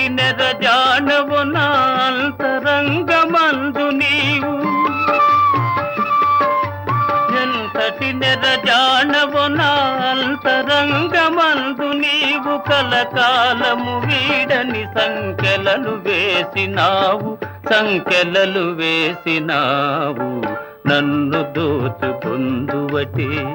ఎంతటి నెరజానవు నా అంతరంగమందు నీవు. ఎంతటి నెరజానవు నా అంతరంగమందు నీవు. కలకాలము వీడని సంఖ్యలను వేసినావు. సంఖ్యలలు వేసినావు. నన్ను దోచుకుందువటే.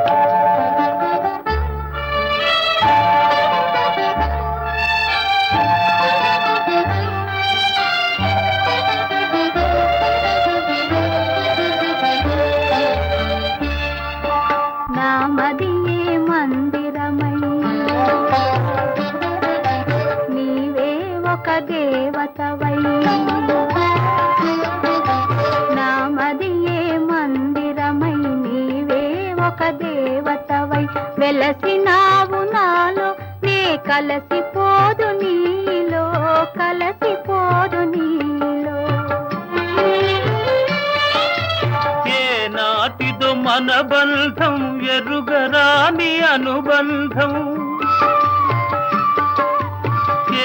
వెలసినావు నాలో నే కలసిపోదు నీలో కలసిపోదు నీలో. ఏ నాటిదో మన బంధం ఎరుగరాని అనుబంధం.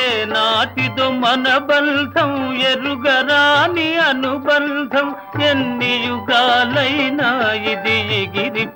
ఏ నాటిదో మన బంధం ఎరుగరాని అనుబంధం. ఎన్ని యుగాలై